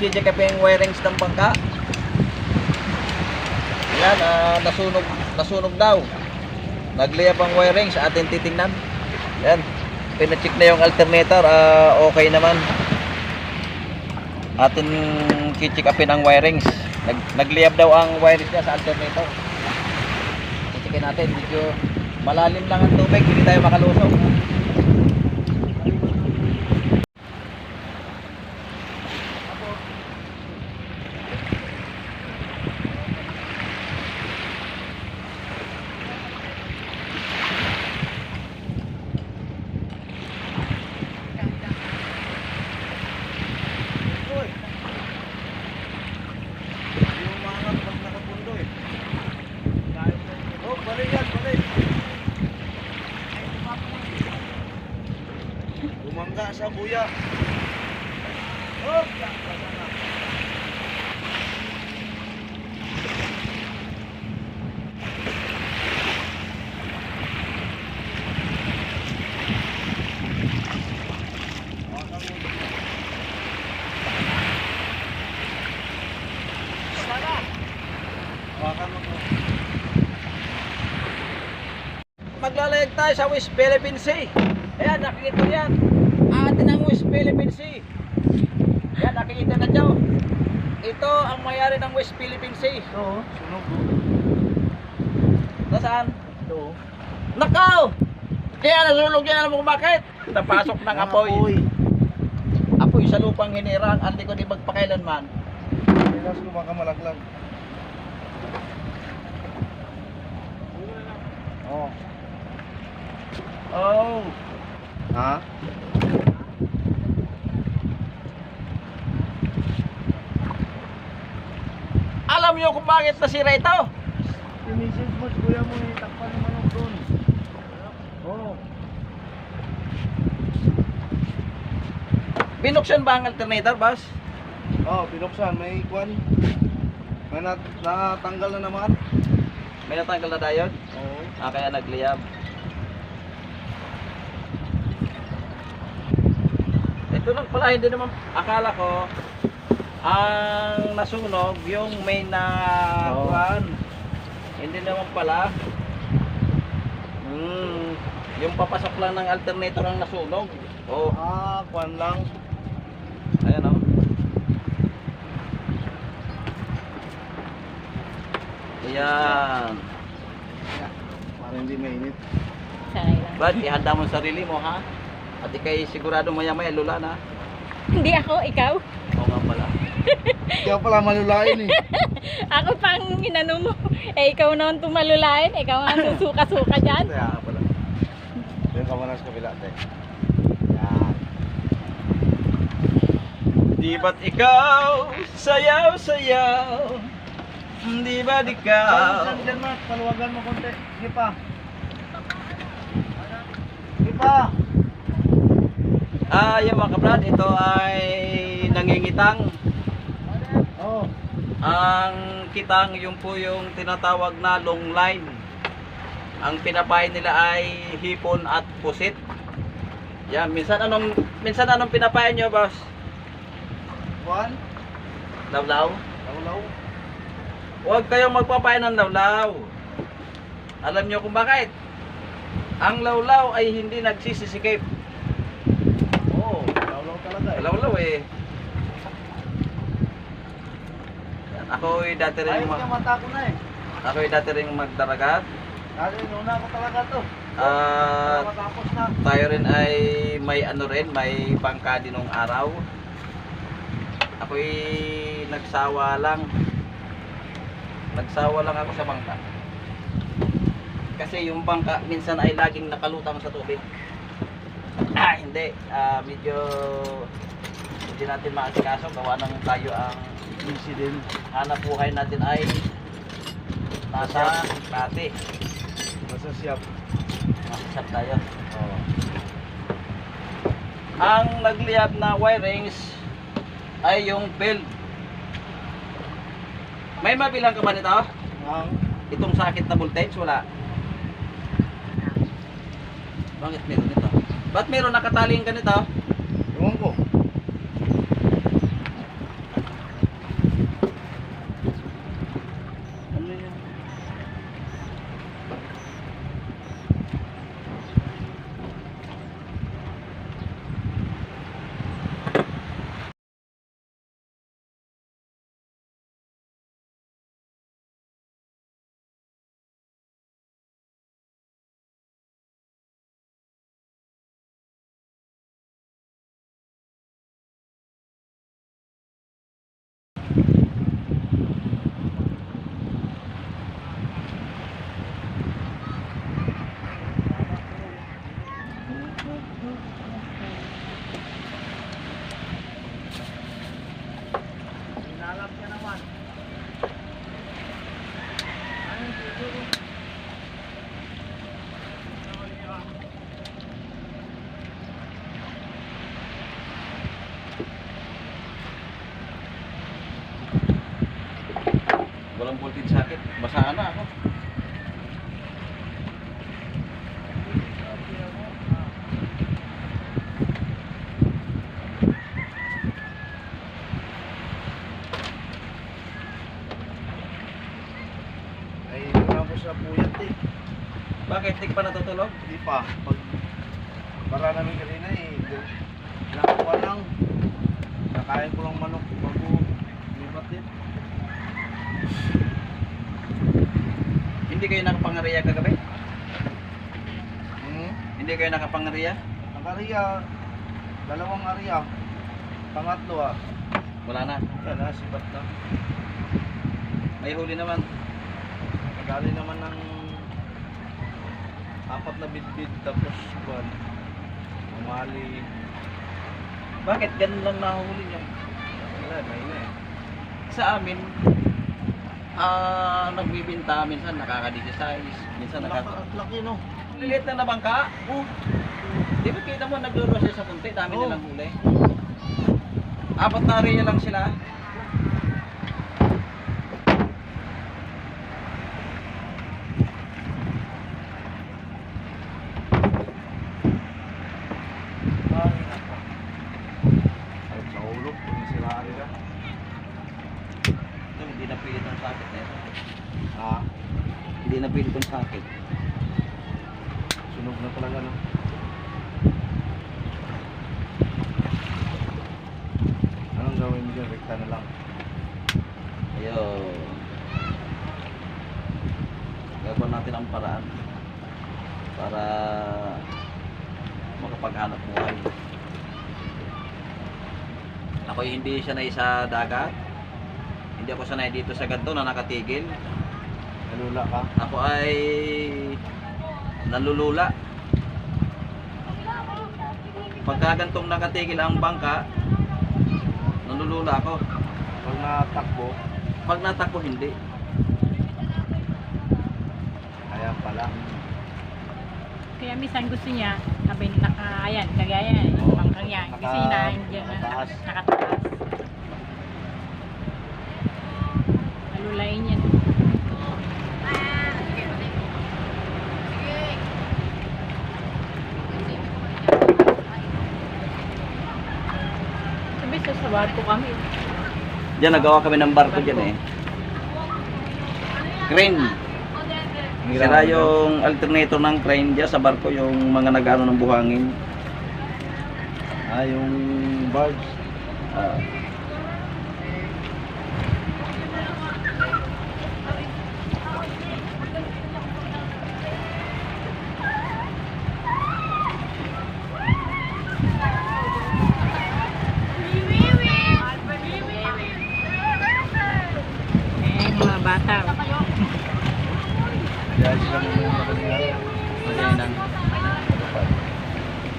Cafe yung wirings ng bangka. Yan, ah, nasunog, nasunog daw. Nagliyap ang wiring sa atin titingnan. Yan. Pinacheck na yung alternator, ah, okay naman. Atin kicheck upin ang wirings. Nag, nagliyap daw ang wirings niya sa alternator. Checkin natin, medyo malalim lang ang tubig, hindi tayo makalusog. Oh, balik yan, balik. Bumangga sa buya. Oh. Maglalayag tayo sa West Philippine Sea. Ayan, nakikita niyo yan. Atin ang West Philippine Sea. Ayan, nakikita na dyan. Ito ang mayari ng West Philippine Sea. Ito, sunog. Nasaan? Ito. Nakaw! Kaya nasulog yan, alam mo kung bakit? Napasok ng apoy. Apoy sa lupang hinirang, hindi ko di magpakailanman. Pinas ko baka malaglag. Oh. Oh. Ha? Alam niyo kung bakit nasira ito? Tinisis mo, kuya mo, itakpan naman ako doon. Oh. Binuksan ba ang alternator, boss? Oh, binuksan, may kwan. May nat natanggal na naman. May natanggal na diode? Oo. Ah, kaya nagliyab. Ito lang pala, hindi naman, akala ko, ang nasunog, yung may na, kuwan. Hindi naman pala. Hmm, yung papasok lang ng alternator ang nasunog. Oh, Ah, kwan lang. ayan oh. Ayan. Para hindi mainit. Brad, ihanda mo sarili mo ha. At ikay sigurado maya maya lula na. Hindi ako, ikaw. Oo nga pala. Kaya pala malulain eh. Ako pang inano mo. Eh, ikaw naman tumalulain. Ikaw nga susuka-suka dyan. Kaya nga pala. Doon ka muna sa kabila, te. Yan. Di ba't ikaw sayaw sayaw? Di ba't ikaw? Saan dyan, Mark? Paluwagan mo konti. Sige pa. Sige pa. Ah, yung mga kabrad, ito ay nangingitang. Oh. Ang kitang yung po yung tinatawag na long line. Ang pinapain nila ay hipon at pusit. Yan, minsan anong minsan anong pinapain nyo, boss? Kwan? Lawlaw? Laulaw. Huwag kayong magpapain ng lawlaw. Alam nyo kung bakit? Ang lawlaw ay hindi nagsisisikip. Oo. Laulaw talaga eh. Lawlaw eh. Yan, Ako'y dati rin Ayaw mag niya mata ko na eh. ako'y dati rin magdaragat. Dati nuna ko talaga to. At matapos na. tayo rin ay may ano rin, may bangka din nung araw. Ako'y nagsawa lang. Nagsawa lang ako sa bangka. Kasi yung bangka minsan ay laging nakalutang sa tubig. Ah, hindi. Ah, medyo hindi natin maasikaso. Gawa ng tayo ang Easy din. hanap buhay natin ay nasa dati. Nasa siyap. Makisap tayo. Oo. Ang nagliyab na wirings ay yung build. May mabilang ka ba nito? Ang Itong sakit na voltage? Wala. Bakit meron nito? Ba't meron nakataling ganito? Ewan ko. Voltage socket. Basa na ako. Ay, ko sa puyat eh. Bakit? Hindi pa natutulog? Hindi pa. Pag para namin kanina eh. Nakakuha lang. Nakain ko lang manok Hindi kayo nakapangariya kagabi? Hmm? Hindi kayo nakapangariya? Ang ariya, dalawang ariya. Pangatlo ah. Wala na. Yan ah, sibat na. May huli naman. Nagali naman ng apat na bidbid tapos buwan. Umali. Bakit ganun lang nahuli niyo? Wala, may na eh. Sa amin, ah nagbibinta minsan nakaka-16, minsan nakaka... laki no. Liliit na bangka. Oh, Di ba kita mo nagluro siya sa punti, dami Oo. nilang huli. Apat na rin lang sila. ay nako. Ay, sa ulo, kung sila ariya. Ito, hindi na pilit ang sakit na ito. Ah, Hindi na pilit ang sakit. sunog na talaga no. Anong gawin mo dyan? Rekta na lang. Ayun. Gagawin natin ang paraan para makapaghanap buhay. Ako hindi sanay sa dagat. Hindi ako sanay dito sa ganito na nakatigil. Nalula ka? Ako ay nalulula. Pagka gantong nakatigil ang bangka, nalulula ako. Pag natakbo, Pag natakbo, hindi. kaya pala. Kaya minsan gusto niya, sabi naka, ayan, kagaya yung bangkang Naka- niya na dyan na nakataas. nakataas. Alulayin yan. Sabi sa sabar ko kami. Diyan, nagawa kami ng barko dyan eh. Crane. Sira yung alternator ng crane dyan sa barko, yung mga nagano ng buhangin. Ah, yung barge. Ah. Eh, mga bata. Kaya sila mo yung nakalingan. Magyan ng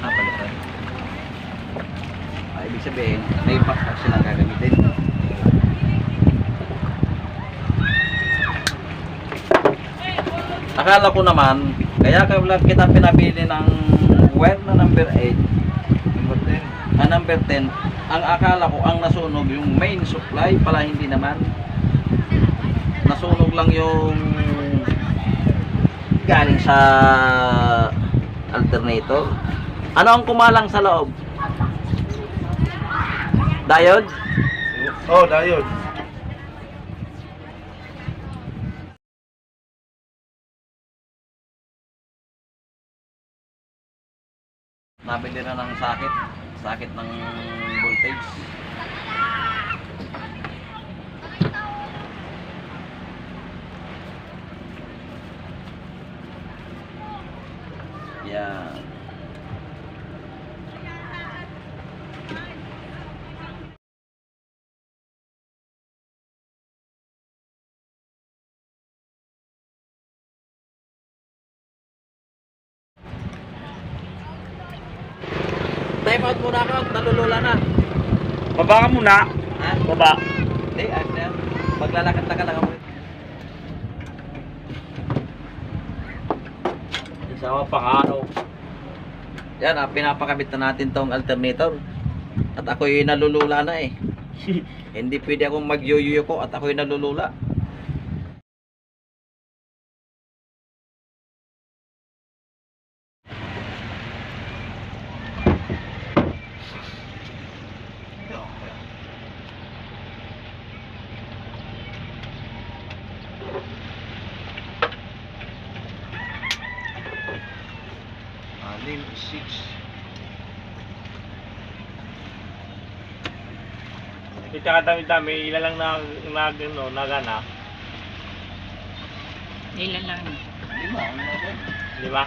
ah, palitan. Ah, ibig sabihin, may pack silang gagamitin. Akala ko naman, kaya ka lang kita pinabili ng wire na number 8 Number 10. Ah, number 10, ang akala ko ang nasunog yung main supply pala hindi naman. Nasunog lang yung galing sa alternator. Ano ang kumalang sa loob? Diode? Oh, diode. Nabili na ng sakit. Sakit ng voltage. Yan. Out muna ako, nalulula na. Baba ka muna. Ha? Baba. Hindi, ayos na yan. Maglalakad-lakad lang ako. Isama pa ka ano. Yan, ah, pinapakabit na natin tong alternator. At ako'y nalulula na eh. Hindi pwede akong magyuyuyo ko at ako'y nalulula. Anim, six. Kita ka dami-dami, ilan lang nag, nag, ano, nagana. Ilan lang. Lima, ano ba?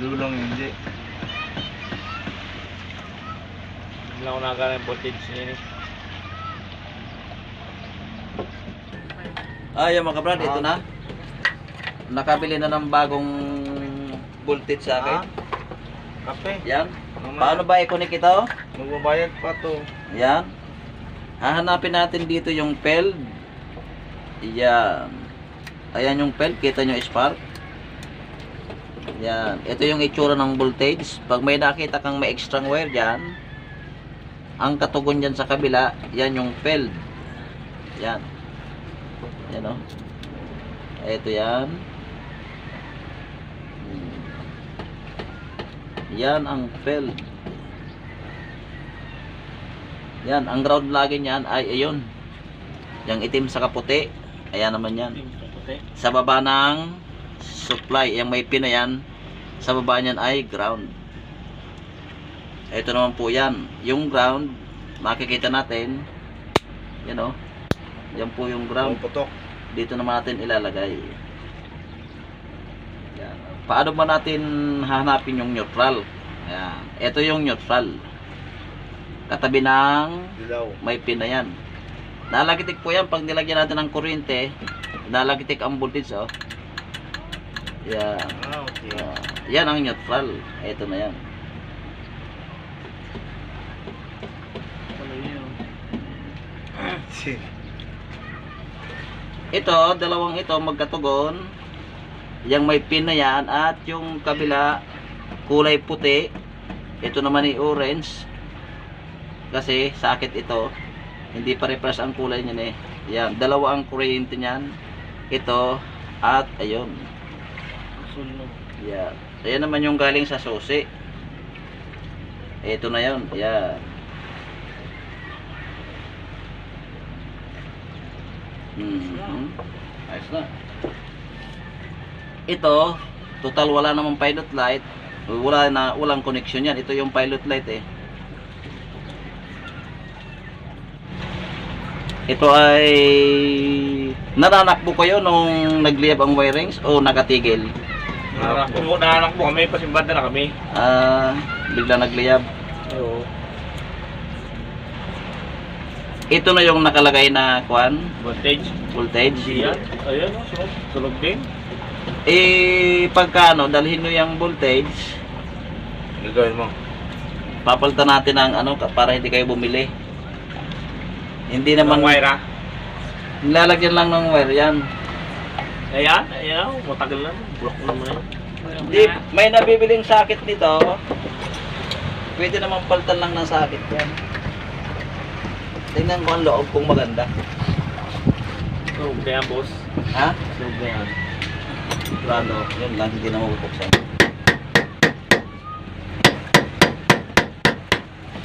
Lulong hindi. Hindi lang ako nagana yung voltage niya eh. Ah, yan mga kabrad, ito na. Nakabili na ng bagong voltage sa akin. Ah, Kape. Yan. Paano ba i-connect ito? Magbabayad pa to. Yan. Hahanapin natin dito yung peld. Yan. Ayan yung peld. Kita nyo spark. Yan. Ito yung itsura ng voltage. Pag may nakita kang may extra wire dyan, ang katugon dyan sa kabila, yan yung peld. Yan. Yan o. Ito yan. Yan ang peld. Yan, ang ground lagi niyan ay ayun. Yung itim sa kaputi. Ayan naman yan. Sa baba ng supply, yung may pin na yan, sa baba niyan ay ground. Ito naman po yan. Yung ground, makikita natin, yan o. Yan po yung ground. Ang putok. Dito naman natin ilalagay. Yan. Paano ba natin hahanapin yung neutral? Ayan. Ito yung neutral. Katabi ng Dilaw. may pin na yan. Nalagitik po yan pag nilagyan natin ng kuryente. Nalagitik ang voltage oh. Yan. Ah, okay. Ah, yan ang neutral. Ito na yan. Ano? Si. Ito, dalawang ito magkatugon. Yang may pin na yan at yung kabila kulay puti. Ito naman ay orange. Kasi sakit ito. Hindi pare-pares ang kulay niyan eh. Yan, dalawa ang kuryente niyan. Ito at ayun. Sunog. Yan. Ayan naman yung galing sa susi. Ito na yun. Yan. Mhm. Ayos na. Ito, total wala namang pilot light. Wala na, walang connection yan. Ito yung pilot light eh. Ito ay nananakbo kayo nung nagliyab ang wirings o nakatigil? Narakbo, narakbo kami, pasimbanda na kami. Ah, bigla nagliyab. Oo. Ito na yung nakalagay na kwan, Voltage. voltage. Yan. Ayun, oh, sunog. Sunog din. Eh, pagkano, dalhin mo yung voltage, Gagawin mo. papalitan natin ang ano, para hindi kayo bumili. Hindi naman, Ang wire ah. nilalagyan lang ng wire yan. Ayan, ayan. oh, Matagal na. Block naman yan. Hindi, may nabibiling sakit nito. Pwede naman palitan lang ng sakit yan. Tingnan ko ang loob kung maganda. Na yan, boss. Ha? Sunog na yan. Plano. Yun lang, hindi na mabubuksan.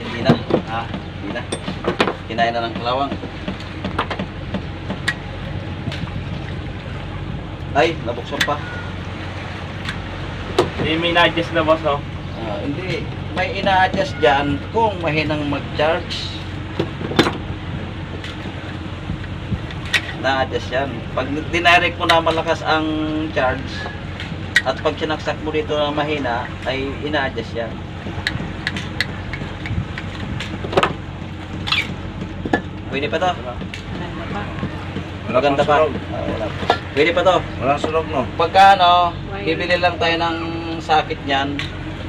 Hindi na. Ha? Hindi na. Kinain na ng kalawang. Ay, nabuksan pa. Hindi may na-adjust na, boss, oh. Ah, hindi. May ina-adjust dyan kung mahinang mag-charge. Na-adjust yan. Pag dinirect mo na malakas ang charge, at pag sinaksak mo dito na mahina, ay ina-adjust yan. Pwede pa to. Wala Maganda pang pa. Ah, wala. Pwede pa to. Walang sunog, no? Pagka ano, bibili lang tayo ng sakit niyan,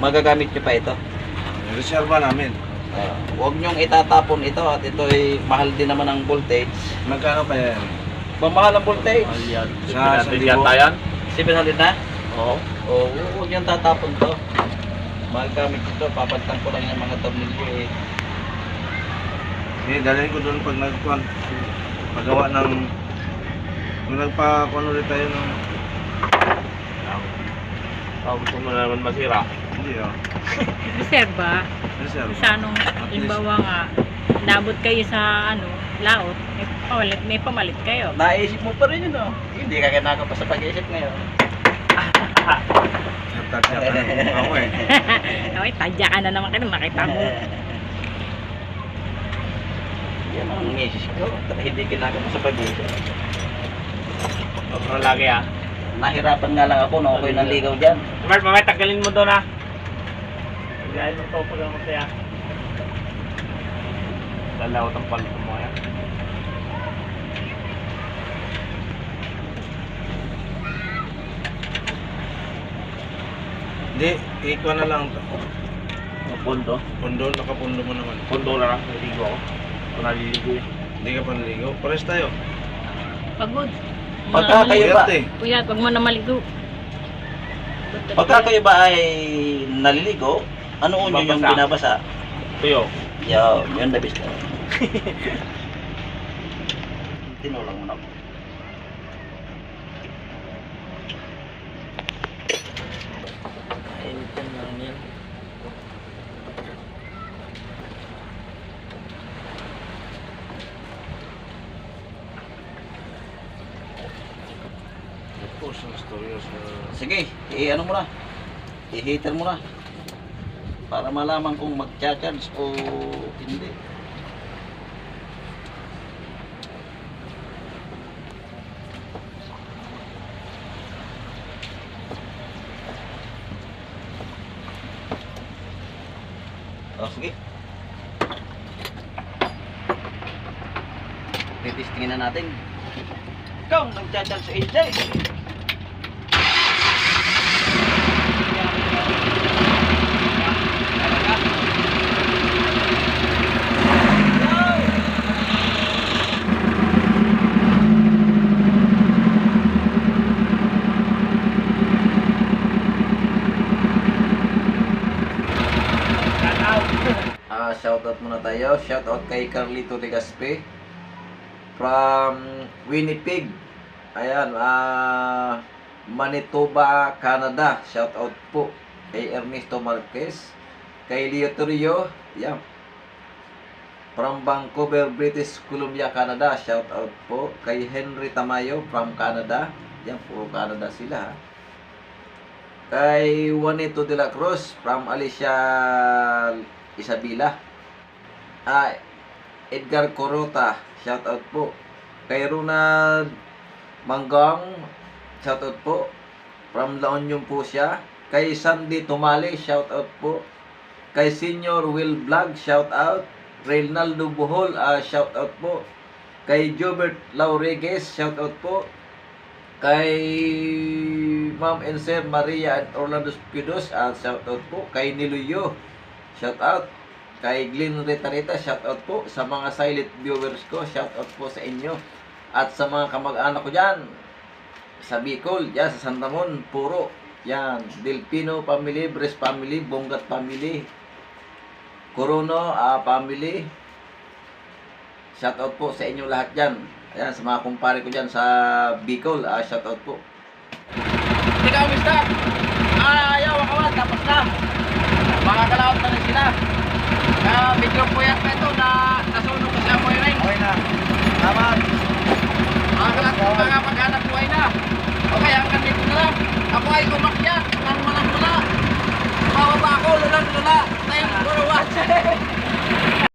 magagamit nyo pa ito. Reserva namin. Uh, huwag nyong itatapon ito at ito ay mahal din naman ang voltage. Magkano pa yan? Pamahal ang voltage. Mahal yan. Sa- Sa sa yata yan. 700 na? Oo. O huwag nyong tatapon to. Magamit ito, papalitan ko lang yung mga tornilyo eh. Eh, dalhin ko doon pag nagkuhan. Pagawa ng... Kung nagpa-kuhan ulit tayo ng... Tapos gusto mo na naman masira. Hindi, oh. Reserva. Reserva. Sa anong, imbawa nga, nabot kayo sa ano, laot, may pamalit, may pamalit kayo. Naisip mo pa rin yun oh. Hindi ka kinaka pa sa pag-iisip ngayon. Tagtag ka na. Ako eh. okay, tadya ka na naman kayo, makita mo. Yan ang misis ko. Hindi kinaka pa sa pag-iisip. Sobrang lagi, ah. Nahirapan nga lang ako na ako'y naligaw dyan. Mark, mamaya tagalin mo doon, ah. Gaya mo to pag ako kaya. Lalawat ang palit mo, ah. Hindi, ikaw na lang. Pondo. Pundo, nakapundo mo naman. Pondo na lang. Naligo ako. Kung naliligo eh. Hindi ka pa naligo. Pares tayo. Pagod. Pagka kayo ba, Puyat eh. Kuya, wag mo na maligo. pagka kayo ba ay naliligo, ano unyo yung Babasa. binabasa? Tuyo. Yo, yun the best. Tinulang mo na ako. Ayun lang yan. Tapos ang storya sa... Sige, i-ano mo na. I-heater mo na. Para malaman kung mag-charge o hindi. Oh, sige. Titistingin na natin. Ikaw, nag-charge sa AJ. Ah, shoutout muna tayo. Shoutout kay Carlito Legaspe from Winnipeg. Ayan, ah Manitoba, Canada. Shoutout po kay Ernesto Marquez, kay Leo Torrio, yan. From Vancouver, British Columbia, Canada. Shoutout po kay Henry Tamayo from Canada. Yan, puro Canada sila. Kay Juanito de la Cruz from Alicia Isabela. Ah, Edgar Corota, shout out po. Kay Ronald Manggang, shout out po. From La Union po siya. Kay Sandy Tumali, shout out po. Kay Senior Will Vlog, shout out. Reynaldo Bohol, ah, shout out po. Kay Jobert Lauriguez, shout out po. Kay Ma'am and Sir Maria and Orlando Spidos, ah, shout out po. Kay Niluyo, shout out. Kay Glenn Retarita, shout out po. Sa mga silent viewers ko, shout out po sa inyo. At sa mga kamag-anak ko dyan, sa Bicol, dyan sa Santamon, puro. Yan, Delpino family, Bres family, Bongat family, Corono ah, family. Shout out po sa inyo lahat dyan. Ayan, sa mga kumpare ko dyan sa Bicol, ah, shoutout po. Ikaw, mister! Ah, ayaw, wakawan, tapos na. Biglang puyat na ito na nasunog ko sa amoy rin. Okay na. Salamat. Mga kalat mga maghanap buhay na. Okay, hanggang dito na lang. Ako ay umakyat. Ang malang mula. Pababa ako, lulang lula. Tayang puro watch.